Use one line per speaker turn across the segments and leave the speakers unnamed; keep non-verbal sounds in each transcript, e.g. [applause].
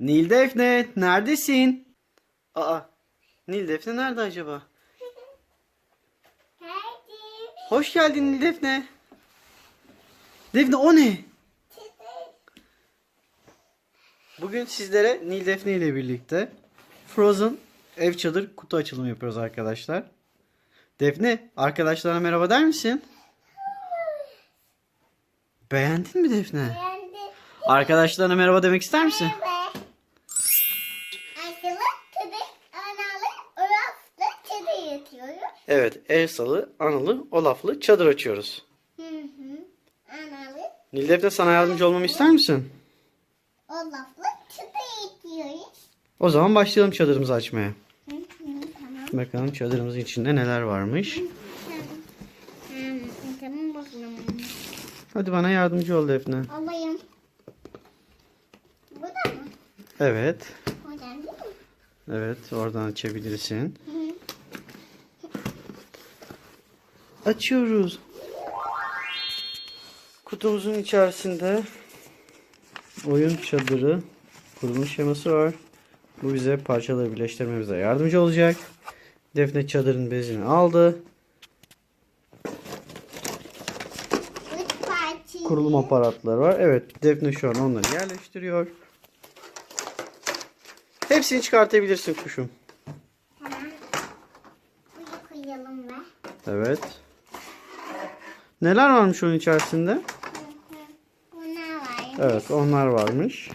Nil Defne neredesin? Aa Nil Defne nerede acaba? Hoş geldin Nil Defne. Defne o ne? Bugün sizlere Nil Defne ile birlikte Frozen ev çadır kutu açılımı yapıyoruz arkadaşlar. Defne arkadaşlarına merhaba der misin? Beğendin mi Defne?
Beğendim.
Arkadaşlarına merhaba demek ister misin?
Ve
Evet, Elsa'lı, Analı, Olaf'lı çadır açıyoruz.
Hı hı. Analı
Nildefne sana yardımcı olmamı ister misin?
Olaf'la çadır yatıyoruz.
O zaman başlayalım çadırımızı açmaya.
Hı hı. Tamam.
Bakalım çadırımızın içinde neler varmış.
Tamam. Tamam bakalım.
Hadi bana yardımcı ol Defne.
Alayım. Bu da mı?
Evet.
Oradan değil mi?
Evet, oradan açabilirsin.
Hı hı.
Açıyoruz. Kutumuzun içerisinde oyun çadırı kuruluş şeması var. Bu bize parçaları birleştirmemize yardımcı olacak. Defne çadırın bezini aldı. Kurulum aparatları var. Evet Defne şu an onları yerleştiriyor. Hepsini çıkartabilirsin kuşum.
Tamam. Bunu koyalım ve.
Evet. Neler varmış onun içerisinde?
Bunlar var.
Evet onlar varmış.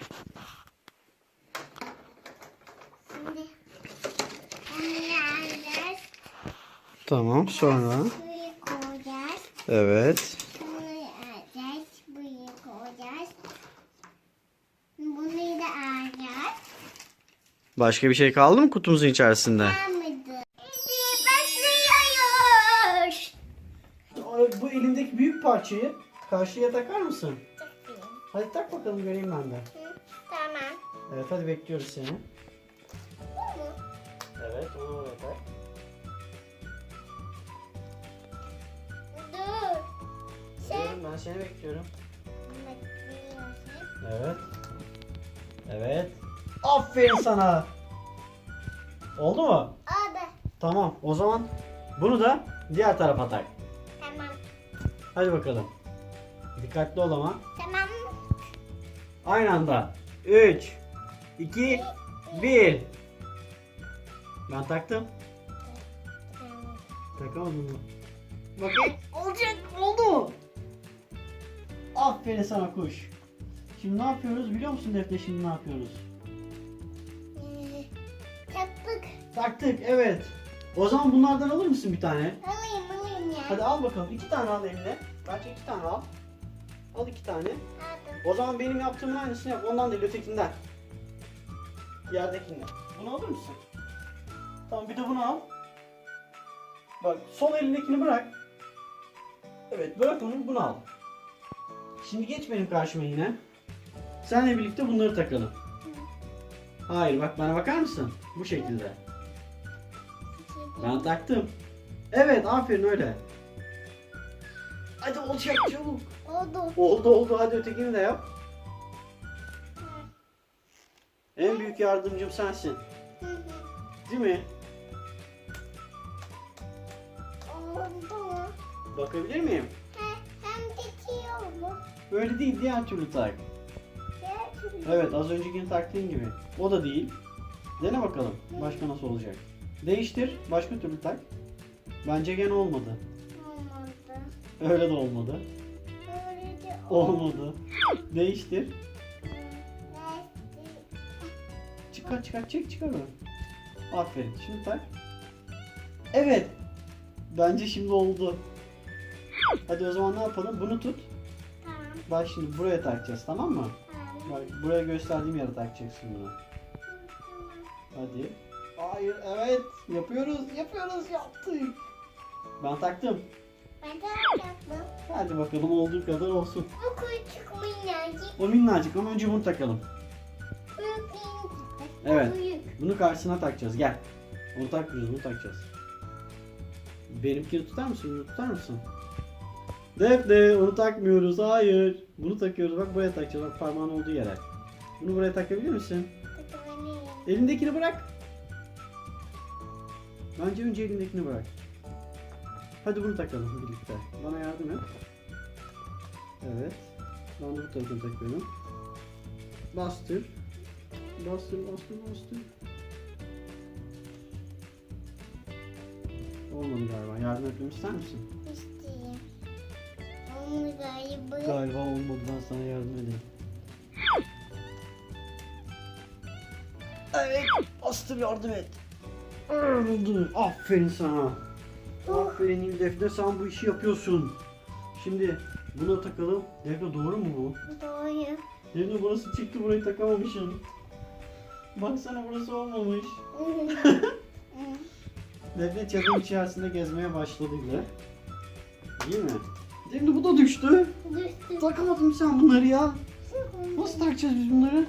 Şimdi bunları alacağız.
Tamam sonra.
Buraya koyacağız.
Evet.
Bunları alacağız. Buraya koyacağız. Bunları da alacağız.
Başka bir şey kaldı mı kutumuzun içerisinde?
Kalmadı.
Bu elindeki büyük parçayı karşıya takar mısın?
Takayım.
Hadi tak bakalım göreyim ben de.
Hı, Tamam.
Evet hadi bekliyoruz seni.
Mu?
Evet onu oraya tak.
Dur. Sen
ben seni bekliyorum. Evet. Evet. Aferin sana. Oldu mu?
Oldu.
Tamam. O zaman bunu da diğer tarafa tak. Hadi bakalım. Dikkatli ol ama.
Tamam.
Aynı anda. 3 2 1 Ben taktım. Takamadım mı? Bakayım. Olacak. Oldu mu? Aferin sana kuş. Şimdi ne yapıyoruz biliyor musun Defne şimdi ne yapıyoruz?
Ee, Taktık.
Taktık evet. O zaman bunlardan alır mısın bir tane?
Alayım.
Hadi al bakalım. iki tane al eline. Bence iki tane al. Al iki tane. O zaman benim yaptığımın aynısını yap. Ondan değil ötekinden. Yerdekinden. Bunu alır mısın? Tamam bir de bunu al. Bak sol elindekini bırak. Evet bırak onu bunu al. Şimdi geç benim karşıma yine. Seninle birlikte bunları takalım. Hayır bak bana bakar mısın? Bu şekilde. Ben taktım. Evet aferin öyle. Hadi olacak çabuk.
Oldu.
Oldu oldu hadi ötekini de yap. En büyük yardımcım sensin.
Hı hı.
Değil mi?
Oldu mu?
Bakabilir miyim?
He, hem geçiyor mu?
Böyle değil diğer türlü tak.
Diğer türlü.
Evet az öncekini taktığın gibi. O da değil. Dene bakalım başka nasıl olacak. Değiştir başka türlü tak. Bence gene olmadı. Öyle de olmadı.
Öyle de
Olmadı. Değiştir. Çıkar çıkar çek çıkar onu. Aferin. Şimdi tak. Evet. Bence şimdi oldu. Hadi o zaman ne yapalım? Bunu tut.
Tamam.
Bak şimdi buraya takacağız tamam mı?
Tamam.
Bak buraya gösterdiğim yere takacaksın bunu. Hadi. Hayır evet. Yapıyoruz yapıyoruz yaptık. Ben taktım.
Ben de yaptım.
Hadi bakalım olduğu kadar olsun.
Bu küçük minnacık.
O minnacık ama önce bunu takalım.
Büyük minnacık.
Evet.
Büyük.
Bunu karşısına takacağız. Gel. Onu takmıyoruz, bunu takacağız. Benimkini tutar mısın? Bunu tutar mısın? Defne, onu takmıyoruz. Hayır. Bunu takıyoruz. Bak buraya takacağız. Bak parmağın olduğu yere. Bunu buraya takabilir misin?
Anne.
Elindekini bırak. Bence önce elindekini bırak. Hadi bunu takalım birlikte. Bana yardım et. Evet. Ben de bu tarafını takıyorum. Bastır. Bastır, bastır, bastır. Olmadı galiba. Yardım etmemi ister misin?
İsteyeyim. Onu galiba.
Galiba olmadı. Ben sana yardım edeyim. Evet. Bastır yardım et. Oldu. Aferin sana. Aferin İl Defne sen bu işi yapıyorsun. Şimdi buna takalım. Defne doğru mu bu?
Doğru.
Defne burası çıktı burayı takamamışsın. Baksana burası olmamış. [laughs] Defne çadırın içerisinde gezmeye başladı bile. Değil mi? Defne bu da düştü.
Düştü.
Takamadın sen bunları ya. Nasıl takacağız biz bunları?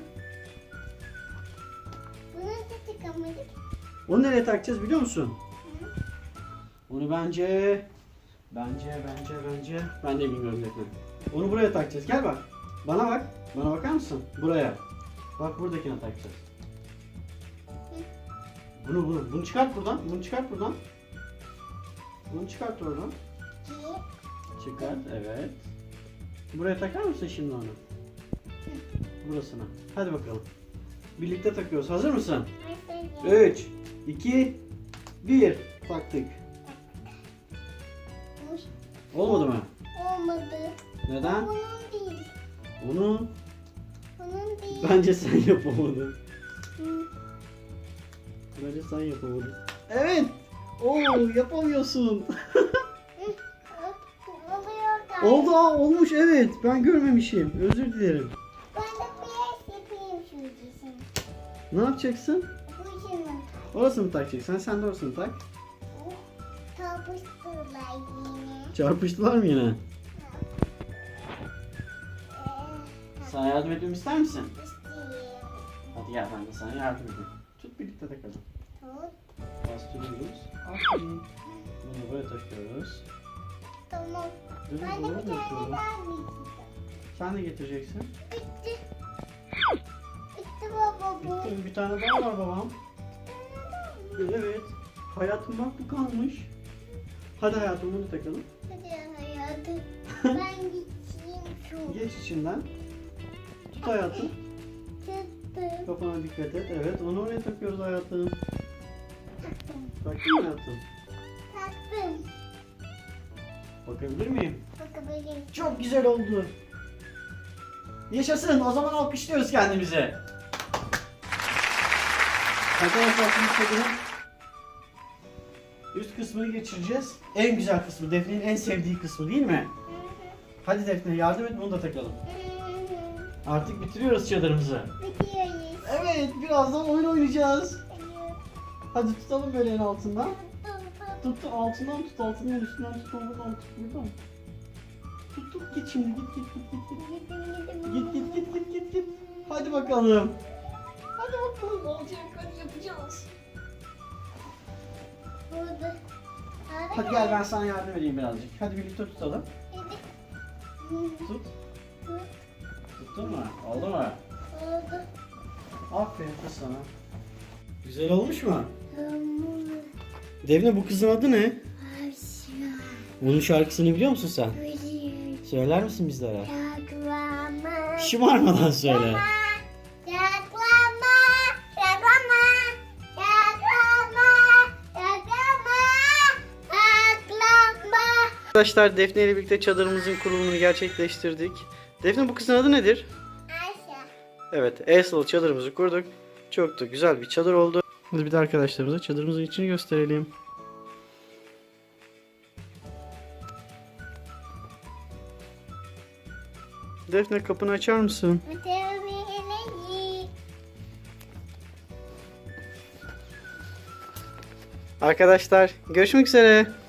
Bunu da çıkamadık.
Onu nereye takacağız biliyor musun? Onu bence... Bence, bence, bence... Ben de bilmiyorum Defne. Onu buraya takacağız. Gel bak. Bana bak. Bana bakar mısın? Buraya. Bak buradakine takacağız. Bunu, bunu. Bunu çıkart buradan. Bunu çıkart buradan. Bunu çıkart oradan. Çıkart. Evet. Buraya takar mısın şimdi onu? Burasına. Hadi bakalım. Birlikte takıyoruz. Hazır mısın?
Hayır.
3, 2, 1. Taktık. Olmadı mı?
Olmadı.
Neden?
Bunun değil.
Onu
Bunun değil.
bence sen yapamadın.
Hı.
Bence sen yapamadın. Evet. Oo yapamıyorsun. Oldu aa, olmuş evet. Ben görmemişim. Özür dilerim.
Ben de bir yapayım dizini.
Ne yapacaksın?
Bu
Orasını mı takacaksın? Sen de orasını tak. Çarpıştılar mı yine? Sana yardım etmemi ister misin? Hadi gel ben de sana yardım edeyim. Tut birlikte takalım. Bastırıyoruz. Aferin. Bunu buraya takıyoruz.
Tamam.
Bunu
Ben de bir tane daha.
Sen de getireceksin.
Bitti. Bitti baba bu.
Bitti. Bir tane daha var babam. Evet. Hayatım bak bu kalmış. Hadi hayatım bunu takalım.
Hadi hayatım. ben [laughs] gideyim şu.
Geç içinden. Tut hayatım.
Çıktım.
Kafana dikkat et. Evet onu oraya takıyoruz hayatım.
Taktım.
Baktın mı hayatım?
Taktım.
Bakabilir miyim?
Bakabilirim.
Çok güzel oldu. Yaşasın. O zaman alkışlıyoruz kendimize. Arkadaşlar şimdi üst kısmını geçireceğiz. En güzel kısmı. Defne'nin en sevdiği kısmı değil mi? Hadi Defne yardım et bunu da takalım. Artık bitiriyoruz çadırımızı.
Bitiyoruz.
Evet birazdan oyun oynayacağız. Hadi tutalım böyle en altından. Tut tut altından tut altından üstünden tut buradan tut buradan. Tut tut git şimdi git git git git. git. Git git git git git git. Hadi bakalım. Hadi bakalım olacak hadi yapacağız.
Burada.
Hadi gel ben sana yardım edeyim birazcık. Hadi birlikte tutalım. Tut.
Tut.
Tuttun mu? Oldu mu?
Oldu.
Aferin kız sana. Güzel olmuş mu? Devne bu kızın adı ne? Bunun şarkısını biliyor musun sen?
Biliyorum.
Söyler misin bizlere? Şımarmadan söyle.
Yaklama.
Arkadaşlar Defne ile birlikte çadırımızın kurulumunu gerçekleştirdik. Defne bu kızın adı nedir?
Ayşe.
Evet, Esıl çadırımızı kurduk. Çok da güzel bir çadır oldu. Hadi bir de arkadaşlarımıza çadırımızın içini gösterelim. Defne kapını açar mısın? Arkadaşlar görüşmek üzere.